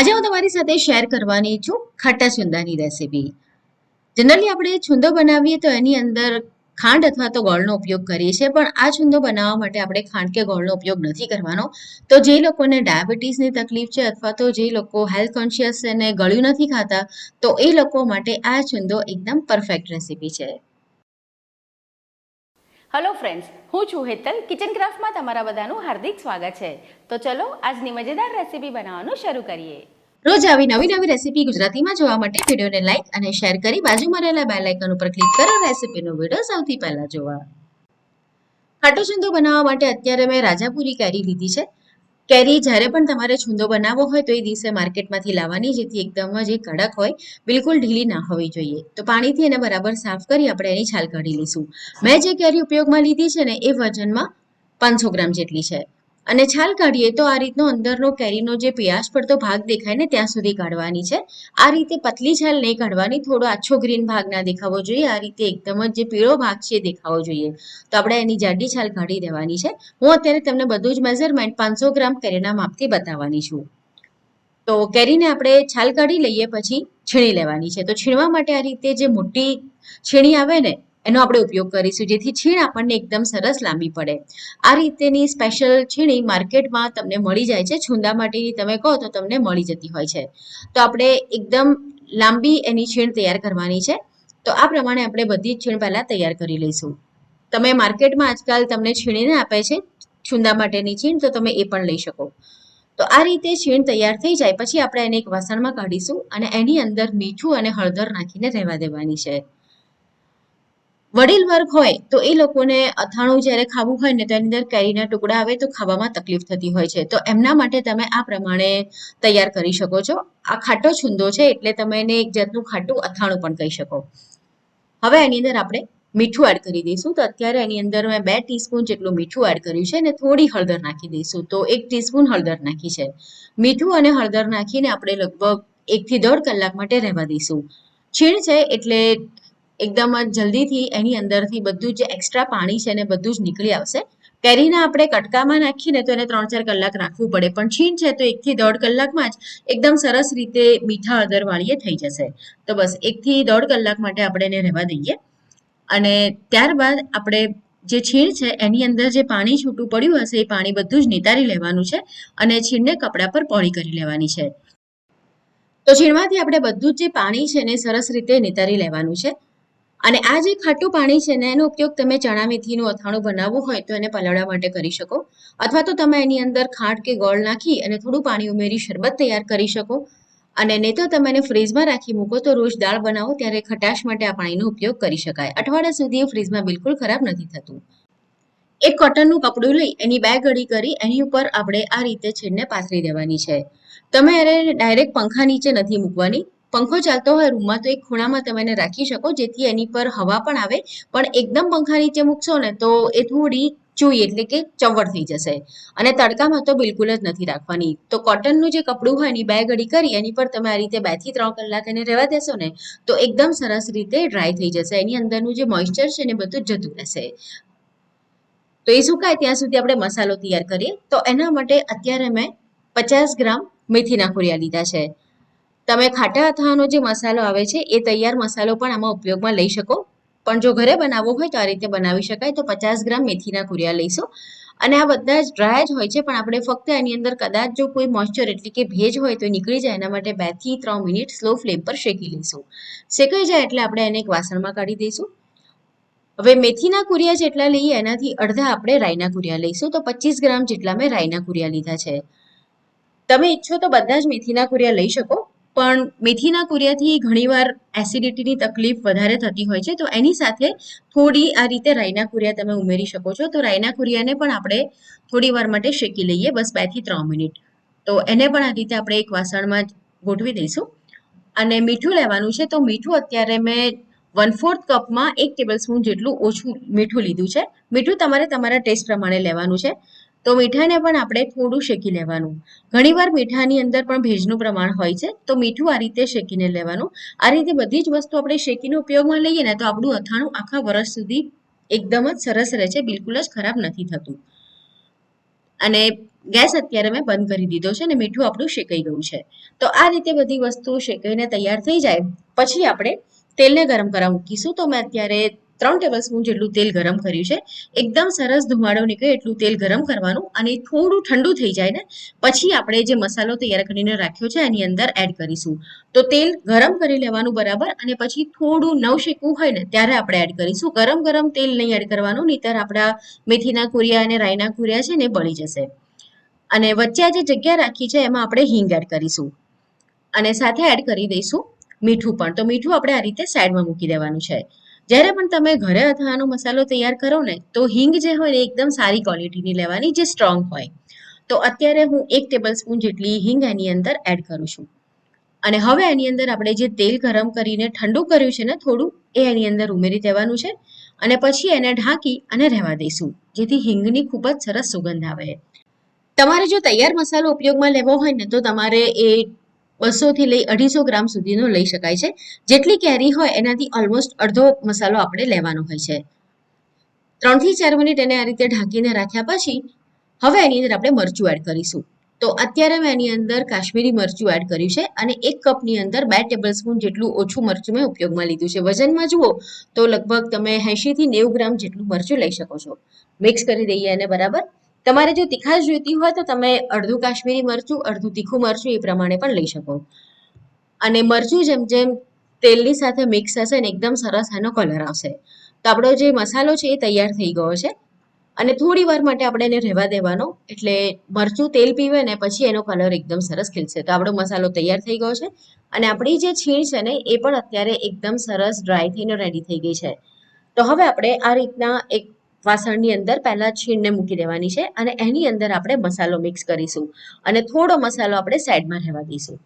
આજે હું તમારી સાથે શેર કરવાની છું ખાટા છુંદાની રેસીપી જનરલી આપણે છુંદો બનાવીએ તો એની અંદર ખાંડ અથવા તો ગોળનો ઉપયોગ કરીએ છીએ, પણ આ છુંદો બનાવવા માટે આપણે ખાંડ કે ગોળનો ઉપયોગ નથી કરવાનો. તો જે લોકોને ડાયાબિટીસની તકલીફ છે અથવા તો જે લોકો હેલ્થ કોન્શિયસ અને ગળ્યું નથી ખાતા, તો એ લોકો માટે આ છુંદો એકદમ પરફેક્ટ રેસીપી છે. હલો ફ્રેન્ડ્સ હું છું હેતલ. કિચન ક્રાફ્ટમાં તમારા બધાનું હાર્દિક સ્વાગત છે. તો ચલો, આજની મજેદાર રેસીપી બનાવવાનું શરૂ કરીએ. રોજ આવી નવી નવી રેસીપી ગુજરાતીમાં જોવા માટે વિડીયોને લાઈક અને શેર કરી બાજુમાં રહેલા બેલ આઇકન ઉપર ક્લિક કરો રેસીપીનો વીડિયો સૌથી પહેલા જોવા. ખાટો છુંદો બનાવવા માટે અત્યારે મેં રાજાપુરી કેરી લીધી છે. કેરી જ્યારે પણ તમારે છુંદો બનાવવો હોય તો એ દિવસે માર્કેટમાંથી લાવવાની, જેથી એકદમ જ કડક હોય, બિલકુલ ઢીલી ના હોવી જોઈએ. તો પાણીથી એને બરાબર સાફ કરી આપણે એની છાલ કાઢી લઈશું. મેં જે કેરી ઉપયોગમાં લીધી છે ને, એ વજનમાં પાંચસો ગ્રામ જેટલી છે. અને છાલ કાઢીએ તો આ રીતનો અંદરનો કેરીનો જે પિયાસ પડતો ભાગ દેખાય ને ત્યાં સુધી કાઢવાની છે. આ રીતે પતલી છાલ નહીં કાઢવાની, થોડો આછો ગ્રીન ભાગ ના દેખાવો જોઈએ. આ રીતે એકદમ જ જે પીળો ભાગ છે દેખાવો જોઈએ. તો આપણે એની જાડી છાલ કાઢી દેવાની છે. હું અત્યારે તમને બધું જ મેઝરમેન્ટ પાંચસો ગ્રામ કેરીના માપથી બતાવવાની છું. તો કેરીને આપણે છાલ કાઢી લઈએ પછી છીણી લેવાની છે. તો છીણવા માટે આ રીતે જે મોટી છીણી આવે ને એનો આપણે ઉપયોગ કરીશું, જેથી છીણ આપણને એકદમ સરસ લાંબી પડે. આ રીતેની સ્પેશિયલ છીણી માર્કેટમાં તમને મળી જાય છે. છુંદા માટીની તમે કહો તો તમને મળી જતી હોય છે. તો આપણે એકદમ લાંબી એની છીણ તૈયાર કરવાની છે. તો આ પ્રમાણે આપણે બધી જ છીણ પહેલાં તૈયાર કરી લઈશું. તમે માર્કેટમાં આજકાલ તમને છીણીને આપે છે, છુંદા માટેની છીણ, તો તમે એ પણ લઈ શકો. તો આ રીતે છીણ તૈયાર થઈ જાય, પછી આપણે એને એક વાસણમાં કાઢીશું અને એની અંદર મીઠું અને હળદર નાખીને રહેવા દેવાની છે. વડીલ વર્ગ હોય તો એ લોકોને અથાણું જ્યારે ખાવું હોય ને તો એની અંદર કેરીના ટુકડા આવે તો ખાવામાં તકલીફ થતી હોય છે. તો એમના માટે તમે આ પ્રમાણે તૈયાર કરી શકો છો. આ ખાટો છુંદો છે એટલે તમે એને એક જાતનું ખાટું અથાણું પણ કહી શકો. હવે એની અંદર આપણે મીઠું એડ કરી દઈશું. તો અત્યારે એની અંદર મેં બે ટીસ્પૂન જેટલું મીઠું એડ કર્યું છે અને થોડી હળદર નાખી દઈશું. તો એક ટીસ્પૂન હળદર નાખી છે. મીઠું અને હળદર નાખીને આપણે લગભગ એકથી દોઢ કલાક માટે રહેવા દઈશું. છીણ છે એટલે એકદમ જ જલ્દીથી એની અંદરથી બધું જે એક્સ્ટ્રા પાણી છે ને બધું જ નીકળી આવશે. કેરીને આપણે કટકામાં નાખીને તો એને ત્રણ ચાર કલાક રાખવું પડે. પણ છીણ છે તો એકથી દોઢ કલાકમાં જ એકદમ સરસ રીતે મીઠા હળદરવાળીએ થઈ જશે. તો બસ, એકથી દોઢ કલાક માટે આપણે એને રહેવા દઈએ. અને ત્યારબાદ આપણે જે છીણ છે, એની અંદર જે પાણી છૂટું પડ્યું હશે, એ પાણી બધું જ નિતારી લેવાનું છે અને છીણને કપડા પર પોળી કરી લેવાની છે. તો છીણમાંથી આપણે બધું જ જે પાણી છે એને સરસ રીતે નિતારી લેવાનું છે. અને આ જે ખાટું પાણી છે ને, એનો ઉપયોગ તમે ચણા મેથીનું અથાણું બનાવવું હોય તો એને પલાળવા માટે કરી શકો. અથવા તો તમે એની અંદર ખાંડ કે ગોળ નાખી અને થોડું પાણી ઉમેરી શરબત તૈયાર કરી શકો. અને નહીં તો તમે એને ફ્રીજમાં રાખી મૂકો તો રોજ દાળ બનાવો ત્યારે ખટાશ માટે આ પાણીનો ઉપયોગ કરી શકાય. અઠવાડિયા સુધી એ બિલકુલ ખરાબ નથી થતું. એક કોટનનું કપડું લઈ એની બે ગળી કરી એની ઉપર આપણે આ રીતે છીણને પાથરી દેવાની છે. તમે એને ડાયરેક્ટ પંખા નીચે નથી મૂકવાની. પંખો ચાલતો હોય રૂમમાં તો એક ખૂણામાં તમે એને રાખી શકો, જેથી એની પર હવા પણ આવે. પણ એકદમ પંખા નીચે મૂકશો ને તો એ થોડી ચૂઈ એટલે કે ચવડ થઈ જશે. અને તડકામાં તો બિલકુલ જ નથી રાખવાની. તો કોટનનું જે કપડું હોય એની બે ઘડી કરી, એની પર તમે આ રીતે બેથી ત્રણ કલાક એને રહેવા દેશો ને, તો એકદમ સરસ રીતે ડ્રાય થઈ જશે. એની અંદરનું જે મોઇશ્ચર છે ને બધું જતું રહેશે. તો એ સુકાય ત્યાં સુધી આપણે મસાલો તૈયાર કરીએ. તો એના માટે અત્યારે મેં પચાસ ગ્રામ મેથીના કુરિયા લીધા છે. તમે ખાટા અથાણાનો જે મસાલો આવે છે, એ તૈયાર મસાલો પણ આમાં ઉપયોગમાં લઈ શકો. પણ જો ઘરે બનાવવો હોય તો આ રીતે બનાવી શકાય. તો પચાસ ગ્રામ મેથીના કુરિયા લઈશું. અને આ બધા જ ડ્રાય જ હોય છે, પણ આપણે ફક્ત એની અંદર કદાચ જો કોઈ મોઇશ્ચર એટલે કે ભેજ હોય તો નીકળી જાય. એના માટે બેથી ત્રણ મિનિટ સ્લો ફ્લેમ પર શેકી લઈશું. શેકાઈ જાય એટલે આપણે એને એક વાસણમાં કાઢી દઈશું. હવે મેથીના કુરિયા જેટલા લઈએ, એનાથી અડધા આપણે રાઈના કુરિયા લઈશું. તો પચીસ ગ્રામ જેટલા મેં રાઈના કુરિયા લીધા છે. તમે ઈચ્છો તો બધા જ મેથીના કુરિયા લઈ શકો. પણ મેથીના કુરિયાથી ઘણીવાર એસિડિટીની તકલીફ વધારે થતી હોય છે, તો એની સાથે થોડી આ રીતે રાઈના કુરિયા તમે ઉમેરી શકો છો. તો રાઈના કુરિયાને પણ આપણે થોડી વાર માટે શેકી લઈએ, બસ બેથી ત્રણ મિનિટ. તો એને પણ આ રીતે આપણે એક વાસણમાં ગોઠવી દઈશું. અને મીઠું લેવાનું છે, તો મીઠું અત્યારે મેં વન ફોર્થ કપમાં એક ટેબલ સ્પૂન જેટલું ઓછું મીઠું લીધું છે. મીઠું તમારે તમારા ટેસ્ટ પ્રમાણે લેવાનું છે. તો મીઠાને પણ આપણે થોડું શેકી લેવાનું. ઘણીવાર મીઠાની અંદર પણ ભેજનું પ્રમાણ હોય છે, તો મીઠું આ રીતે શેકીને લેવાનું. આ રીતે બધી જ વસ્તુ આપણે શેકીને ઉપયોગમાં લઈએ ને તો આપણું અથાણું આખા વર્ષ સુધી એકદમ જ સરસ રહે છે, બિલકુલ જ ખરાબ નથી થતું. અને ગેસ અત્યારે મેં બંધ કરી દીધો છે અને મીઠું આપણું શેકાઈ ગયું છે. તો આ રીતે બધી વસ્તુ શેકાઈને તૈયાર થઈ જાય. પછી આપણે તેલને ગરમ કરવા મૂકીશું. તો મેં અત્યારે ત્રણ ટેબલ સ્પૂન જેટલું તેલ ગરમ કર્યું છે. એકદમ સરસ ધુમાડો નીકળે એટલું તેલ ગરમ કરવાનું અને થોડું ઠંડુ થઈ જાય ને, પછી આપણે જે મસાલો તૈયાર કરીને રાખ્યો છે એની અંદર એડ કરીશું. તો તેલ ગરમ કરી લેવાનું બરાબર અને પછી થોડું નવ શેકવું હોય ને, ત્યારે આપણે એડ કરીશું. ગરમ ગરમ તેલ નહીં એડ કરવાનું, નહીતર આપણા મેથીના કુરિયા અને રાઈના કુરિયા છે ને બળી જશે. અને વચ્ચે જે જગ્યા રાખી છે એમાં આપણે હિંગ એડ કરીશું. અને સાથે એડ કરી દઈશું મીઠું પણ. તો મીઠું આપણે આ રીતે સાઈડમાં મૂકી દેવાનું છે. જ્યારે પણ તમે ઘરે અથાણાનો મસાલો તૈયાર કરો ને, તો હિંગ જે હોય ને એકદમ સારી ક્વોલિટીની લેવાની, જે સ્ટ્રોંગ હોય. તો અત્યારે હું એક ટેબલ સ્પૂન જેટલી હિંગ એની અંદર એડ કરું છું. અને હવે એની અંદર આપણે જે તેલ ગરમ કરીને ઠંડુ કર્યું છે ને, થોડું, એ એની અંદર ઉમેરી દેવાનું છે. અને પછી એને ઢાંકી અને રહેવા દઈશું, જેથી હિંગની ખૂબ જ સરસ સુગંધ આવે. તમારે જો તૈયાર મસાલો ઉપયોગમાં લેવો હોય ને, તો તમારે એ બસોથી લઈ અઢીસો ગ્રામ સુધીનો લઈ શકાય છે. જેટલી કેરી હોય એનાથી ઓલમોસ્ટ અડધો મસાલો આપણે લેવાનો હોય છે. ત્રણથી ચાર મિનિટ એને આ રીતે ઢાંકીને રાખ્યા પછી હવે એની અંદર આપણે મરચું એડ કરીશું. તો અત્યારે મેં એની અંદર કાશ્મીરી મરચું એડ કર્યું છે અને એક કપની અંદર બે ટેબલ સ્પૂન જેટલું ઓછું મરચું મેં ઉપયોગમાં લીધું છે. વજનમાં જુઓ તો લગભગ તમે એંશીથી નેવું ગ્રામ જેટલું મરચું લઈ શકો છો. મિક્સ કરી દઈએ એને બરાબર. તમારે જો તીખાશ જોઈતી હોય તો તમે અડધું કાશ્મીરી મરચું, અડધું તીખું મરચું એ પ્રમાણે પણ લઈ શકો. અને મરચું જેમ જેમ તેલની સાથે મિક્સ થશે ને એકદમ સરસ એનો કલર આવશે. તો આપણો જે મસાલો છે એ તૈયાર થઈ ગયો છે. અને થોડી વાર માટે આપણે એને રહેવા દેવાનો. એટલે મરચું તેલ પીવે ને પછી એનો કલર એકદમ સરસ ખીલશે. તો આપણો મસાલો તૈયાર થઈ ગયો છે. અને આપણી જે છીણ છે ને એ પણ અત્યારે એકદમ સરસ ડ્રાય થઈને રેડી થઈ ગઈ છે. તો હવે આપણે આ રીતના એક વાસણની અંદર પહેલા છીણને મૂકી દેવાની છે અને એની અંદર આપણે મસાલો મિક્સ કરીશું અને થોડો મસાલો આપણે સાઈડમાં રહેવા દઈશું.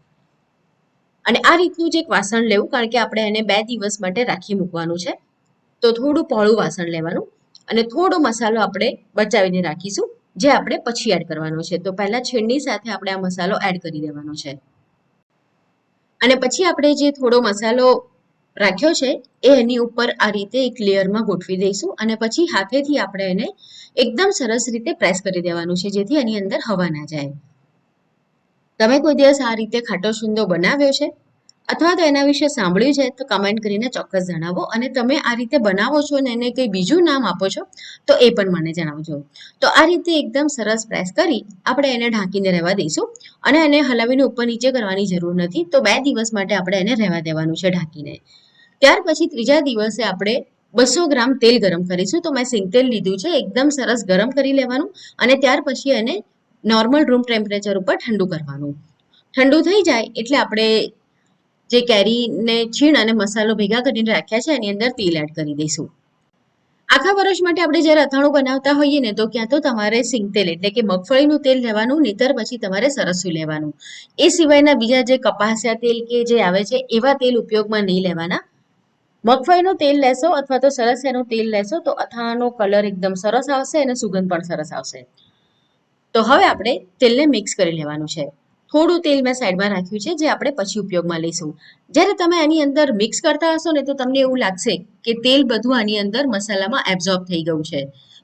અને આ રીતનું જ એક વાસણ લેવું કારણ કે આપણે એને બે દિવસ માટે રાખી મૂકવાનું છે. તો થોડું પહોળું વાસણ લેવાનું અને થોડો મસાલો આપણે બચાવીને રાખીશું, જે આપણે પછી એડ કરવાનો છે. તો પહેલા છીણની સાથે આપણે આ મસાલો એડ કરી દેવાનો છે. અને પછી આપણે જે થોડો મસાલો રાખ્યો છે, એ એની ઉપર આ રીતે એક લેયરમાં ગોઠવી દઈશું અને પછી હાથેથી આપણે એને એકદમ સરસ રીતે પ્રેસ કરી દેવાનું છે, જેથી એની અંદર હવા ના જાય. તમે કોઈ દિવસ આ રીતે ખાટો સુંદો બનાવ્યો છે? અથવા તો એના વિશે સાંભળ્યું છે, તો કમેન્ટ કરીને ચોક્કસ જણાવો. અને તમે આ રીતે બનાવો છો અને એને કંઈ બીજું નામ આપો છો, તો એ પણ મને જણાવજો. તો આ રીતે એકદમ સરસ પ્રેસ કરી આપણે એને ઢાંકીને રહેવા દઈશું. અને એને હલાવીને ઉપર નીચે કરવાની જરૂર નથી, તો બે દિવસ માટે આપણે એને રહેવા દેવાનું છે ઢાંકીને. ત્યાર પછી ત્રીજા દિવસે આપણે બસો ગ્રામ તેલ ગરમ કરીશું. તો મેં સિંગ તેલ લીધું છે, એકદમ સરસ ગરમ કરી લેવાનું. અને ત્યાર પછી એને નોર્મલ રૂમ ટેમ્પરેચર ઉપર ઠંડુ કરવાનું. ઠંડુ થઈ જાય એટલે આપણે જે કેરીને છીણ અને મસાલો ભેગા કરીને રાખ્યા છે, એની અંદર તેલ એડ કરી દઈશું. આખા વર્ષ માટે આપણે જ્યારે અથાણું બનાવતા હોઈએ ને, તો ક્યાં તો તમારે સિંગ તેલ, એટલે કે મગફળીનું તેલ લેવાનું, નહીતર પછી તમારે સરસું લેવાનું. એ સિવાયના બીજા જે કપાસિયા તેલ કે જે આવે છે, એવા તેલ ઉપયોગમાં નહીં લેવાના. મગફળીનું તેલ લેશો અથવા તો સરસિયાનું તેલ લેશો, તો અથાણાનો કલર એકદમ સરસ આવશે અને સુગંધ પણ સરસ આવશે. તો હવે આપણે તેલને મિક્સ કરી લેવાનું છે. થોડું તેલ મેં સાઈડમાં રાખ્યું છે, જે આપણે પછી ઉપયોગમાં લઈશું. જ્યારે તમે આની અંદર મિક્સ કરતા હશો ને, તો તમને એવું લાગશે કે તેલ બધું આની અંદર મસાલામાં એબ્ઝોર્બ થઈ ગયું છે.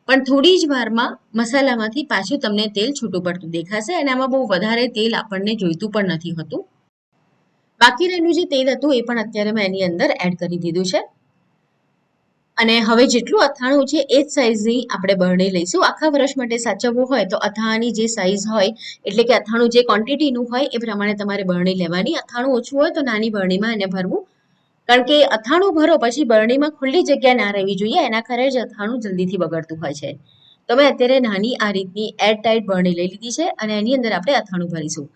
પણ થોડી જ વારમાં મસાલામાંથી પાછું તમને તેલ છૂટું પડતું દેખાશે અને આમાં બહુ વધારે તેલ આપણને જોઈતું પણ નથી હોતું. બાકી રહેલું જે તેલ હતું એ પણ અત્યારે મેં એની અંદર એડ કરી દીધું છે. અને હવે જેટલું અથાણું છે, એ જ સાઈઝની આપણે બરણી લઈશું. આખા વર્ષ માટે સાચવવું હોય તો અથાણાની જે સાઈઝ હોય, એટલે કે અથાણું જે ક્વોન્ટિટીનું હોય, એ પ્રમાણે તમારે બરણી લેવાની. અથાણું ઓછું હોય તો નાની બરણીમાં એને ભરવું. કારણ કે અથાણું ભરો પછી બરણીમાં ખુલ્લી જગ્યા ના રહેવી જોઈએ, એના કારણે જ અથાણું જલ્દીથી બગડતું હોય છે. તો મેં અત્યારે નાની આ રીતની એર ટાઈટ બરણી લઈ લીધી છે અને એની અંદર આપણે અથાણું ભરીશું.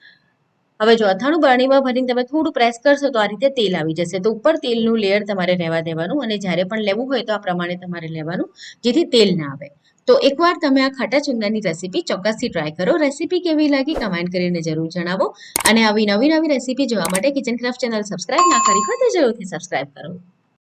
હવે જો અથાણું બરણીમાં ભરીને તમે થોડું પ્રેસ કરશો તો આ રીતે તેલ આવી જશે. તો ઉપર તેલનું લેયર તમારે રહેવા દેવાનું અને જ્યારે પણ લેવું હોય તો આ પ્રમાણે તમારે લેવાનું જેથી તેલ ના આવે. તો એકવાર તમે આ ખાટા ચુંદાની રેસીપી ચોક્કસથી ટ્રાય કરો. રેસીપી કેવી લાગી કમેન્ટ કરીને જરૂર જણાવો. અને આવી નવી નવી રેસીપી જોવા માટે કિચન ક્રાફ્ટ ચેનલ સબસ્ક્રાઇબ ના કરી હોય તો જરૂરથી સબસ્ક્રાઇબ કરો.